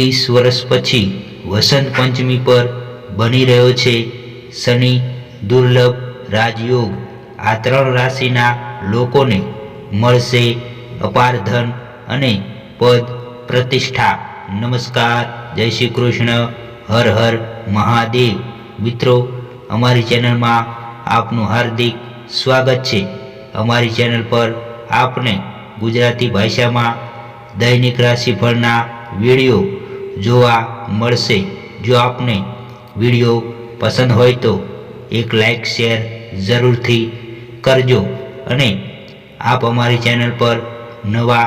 ત્રીસ વર્ષ પછી વસંત પંચમી પર બની રહ્યો છે શનિ, દુર્લભ, રાજયોગ. આ ત્રણ રાશિના લોકોને મળશે અપાર ધન અને પદ પ્રતિષ્ઠા. નમસ્કાર, જય શ્રી કૃષ્ણ, હર હર મહાદેવ. મિત્રો, અમારી ચેનલમાં આપનું હાર્દિક સ્વાગત છે. અમારી ચેનલ પર આપને ગુજરાતી ભાષામાં દૈનિક રાશિફળના વીડિયો જોવા મળશે. જો આપને વીડિયો પસંદ હોય તો એક લાઈક શેર જરૂરથી કરજો. અને આપ અમારી ચેનલ પર નવા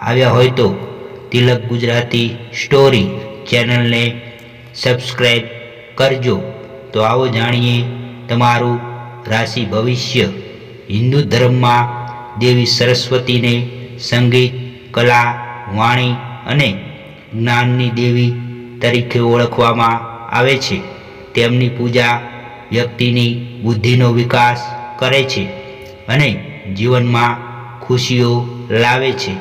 આવ્યા હોય તો તિલક ગુજરાતી સ્ટોરી ચેનલને સબસ્ક્રાઈબ કરજો. તો આવો જાણીએ તમારું રાશિ ભવિષ્ય. હિન્દુ ધર્મમાં દેવી સરસ્વતીને સંગીત, કલા, વાણી અને જ્ઞાનની દેવી તરીકે ઓળખવામાં આવે છે. તેમની પૂજા વ્યક્તિની બુદ્ધિનો વિકાસ કરે છે અને જીવનમાં ખુશીઓ લાવે છે.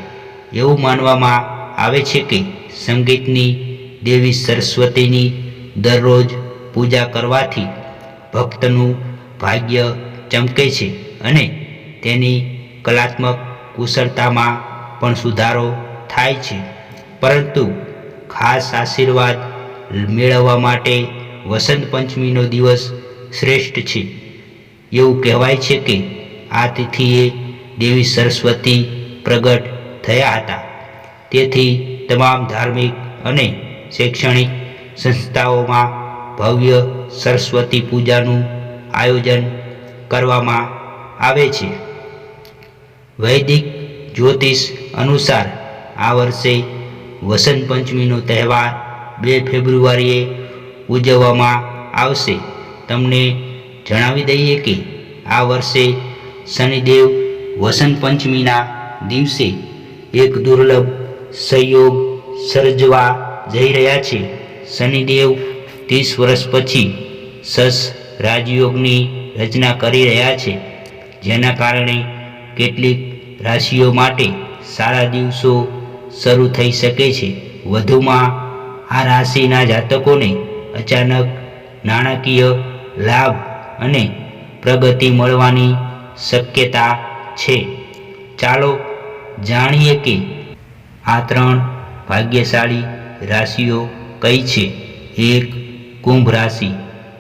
એવું માનવામાં આવે છે કે સંગીતની દેવી સરસ્વતીની દરરોજ પૂજા કરવાથી ભક્તનું ભાગ્ય ચમકે છે અને તેની કલાત્મક કુશળતામાં પણ સુધારો થાય છે. પરંતુ ખાસ આશીર્વાદ મેળવવા માટે વસંત પંચમીનો દિવસ શ્રેષ્ઠ છે. એવું કહેવાય છે કે આ તિથિએ દેવી સરસ્વતી પ્રગટ થયા હતા. તેથી તમામ ધાર્મિક અને શૈક્ષણિક સંસ્થાઓમાં ભવ્ય સરસ્વતી પૂજાનું આયોજન કરવામાં આવે છે. વૈદિક જ્યોતિષ અનુસાર આ વર્ષે વસંત પંચમીનો તહેવાર બે ફેબ્રુઆરીએ ઉજવવામાં આવશે. તમને જણાવી દઈએ કે આ વર્ષે શનિદેવ વસંત પંચમીના દિવસે એક દુર્લભ સંયોગ સર્જવા જઈ રહ્યા છે. શનિદેવ ત્રીસ વર્ષ પછી સસ રાજયોગની રચના કરી રહ્યા છે. જેના કારણે કેટલીક રાશિઓ માટે સારા દિવસો શરૂ થઈ શકે છે. વધુમાં આ રાશિના જાતકોને અચાનક નાણાકીય લાભ અને પ્રગતિ મળવાની શક્યતા છે. ચાલો જાણીએ કે આ ત્રણ ભાગ્યશાળી રાશિઓ કઈ છે. એક કુંભ રાશિ.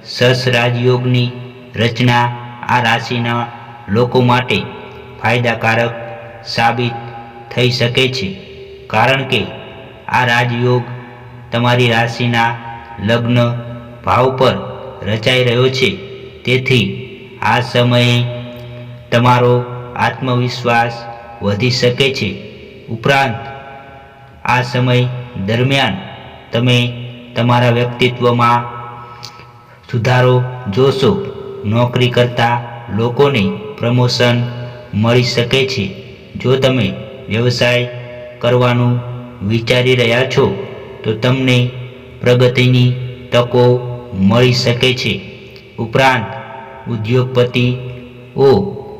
સસ રાજયોગની રચના આ રાશિના લોકો માટે ફાયદાકારક સાબિત થઈ શકે છે. કારણ કે આ રાજયોગ તમારી રાશિના લગ્ન ભાવ પર રચાઈ રહ્યો છે. તેથી આ સમયે તમારો આત્મવિશ્વાસ વધી શકે છે. ઉપરાંત, આ સમય દરમિયાન તમે તમારા વ્યક્તિત્વમાં સુધારો જોશો. નોકરી કરતા લોકોને પ્રમોશન મળી શકે છે. જો તમે વ્યવસાય કરવાનું વિચારી રહ્યા છો, તો તમને પ્રગતિની તકો મળી શકે છે. ઉપરાંત, ઉદ્યોગપતિઓ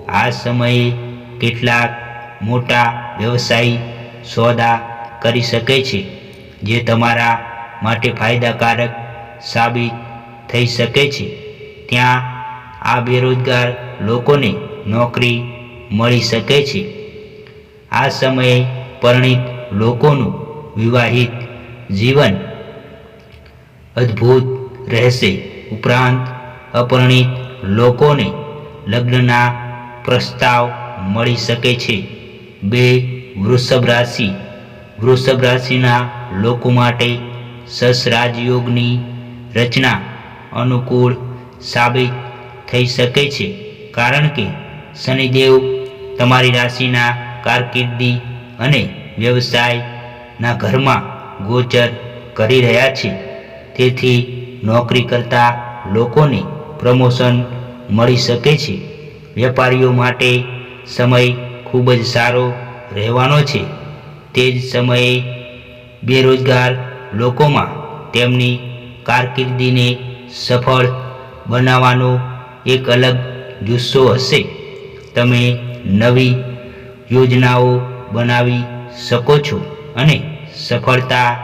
આ સમયે કેટલાક મોટા વ્યવસાયી સોદા કરી શકે છે, જે તમારા માટે ફાયદાકારક સાબિત થઈ શકે છે. ત્યાં આ બેરોજગાર લોકોને નોકરી મળી શકે છે. આ સમયે પરિણિત લોકોનું વિવાહિત જીવન અદ્ભુત રહેશે. ઉપરાંત અપરિણિત લોકોને લગ્નના પ્રસ્તાવ મળી શકે છે. બે વૃષભ રાશિ. વૃષભ રાશિના લોકો માટે સસરાજયોગની રચના અનુકૂળ સાબિત થઈ શકે છે. કારણ કે શનિદેવ તમારી રાશિના કારકિર્દી અને વ્યવસાયના ઘરમાં ગોચર કરી રહ્યા છે. તેથી નોકરી કરતા લોકોને પ્રમોશન મળી શકે છે. વેપારીઓ માટે સમય ખૂબ જ સારો રહેવાનો છે. તે જ સમયે બેરોજગાર લોકોમાં તેમની કારકિર્દીને સફળ બનાવવાનો એક અલગ જુસ્સો હશે. તમે નવી યોજનાઓ બનાવી શકો છો અને સફળતા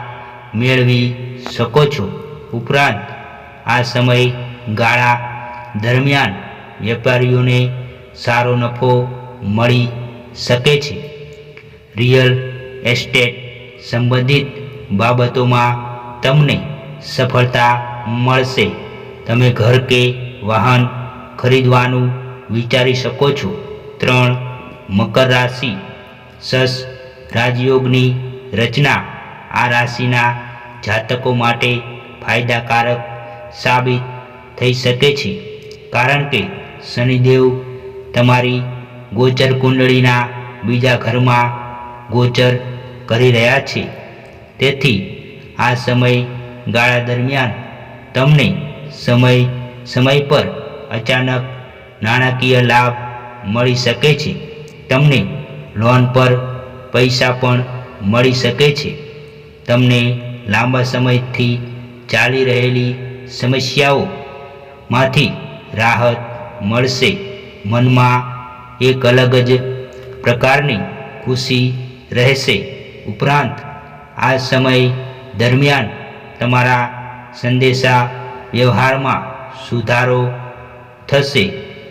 મેળવી શકો છો. ઉપરાંત, આ સમય ગાળા દરમિયાન વેપારીઓને સારો નફો મળી શકે છે. રિયલ એસ્ટેટ સંબંધિત બાબતોમાં તમને સફળતા મળશે. તમે ઘર કે વાહન ખરીદવાનું વિચારી શકો છો. ત્રણ, મકર રાશિ સસ રાજયોગની રચના આ રાશિના જાતકો માટે ફાયદાકારક સાબિત થઈ શકે છે. કારણ કે શનિદેવ તમારી ગોચર કુંડળીના બીજા ઘરમાં ગોચર કરી રહ્યા છે. તેથી આ સમય ગાળા દરમિયાન તમને સમય સમય પર અચાનક નાણાકીય લાભ મળી શકે છે. તમને લોન પર પૈસા પણ મળી શકે છે. તમને લાંબા સમયથી ચાલી રહેલી સમસ્યાઓમાંથી રાહત મળશે. મનમાં એક અલગ જ પ્રકારની ખુશી રહેશે. ઉપરાંત આ સમય દરમિયાન તમારા સંદેશા વ્યવહારમાં સુધારો થશે,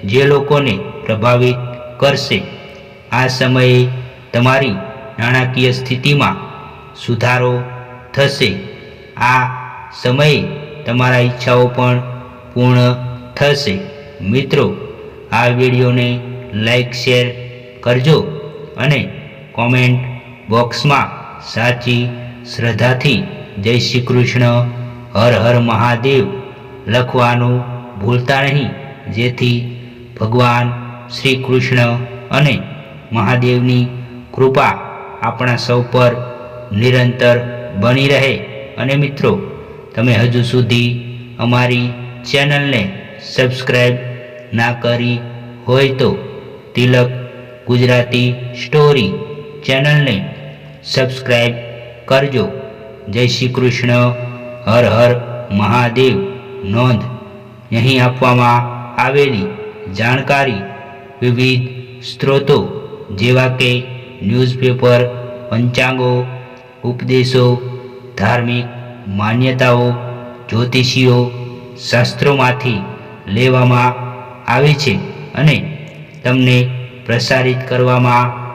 જે લોકોને પ્રભાવિત કરશે. આ સમયે તમારી નાણાકીય સ્થિતિમાં સુધારો થશે. આ સમયે તમારા ઈચ્છાઓ પણ પૂર્ણ થશે. મિત્રો, આ વિડીયોને લાઈક, શેર કરજો અને કોમેન્ટ બોક્સમાં સાચી શ્રદ્ધાથી જય શ્રી કૃષ્ણ, હર હર મહાદેવ લખવાનું ભૂલતા નહીં. જેથી ભગવાન શ્રી કૃષ્ણ અને મહાદેવની કૃપા આપણા સૌ પર નિરંતર બની રહે. અને મિત્રો, તમે હજુ સુધી અમારી ચેનલને સબસ્ક્રાઈબ ના કરી હોય તો તિલક ગુજરાતી સ્ટોરી ચેનલને સબસ્ક્રાઈબ કરજો. જય શ્રી કૃષ્ણ, હર હર મહાદેવ. નોંધ, અહીં આપવામાં આવેલી જાણકારી વિવિધ સ્ત્રોતો જેવા કે ન્યૂઝપેપર, પંચાંગો, ઉપદેશો, ધાર્મિક માન્યતાઓ, જ્યોતિષીઓ, શાસ્ત્રોમાંથી લેવામાં આવે છે અને તમને પ્રસારિત કરવામાં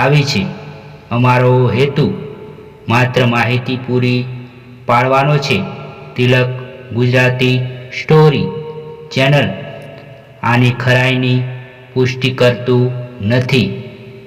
આવી છે. અમારો હેતુ માત્ર માહિતી પૂરી પાડવાનો છે. Tilak Gujarati story channel. આની ખરાઈની પુષ્ટિ કરતું નથી.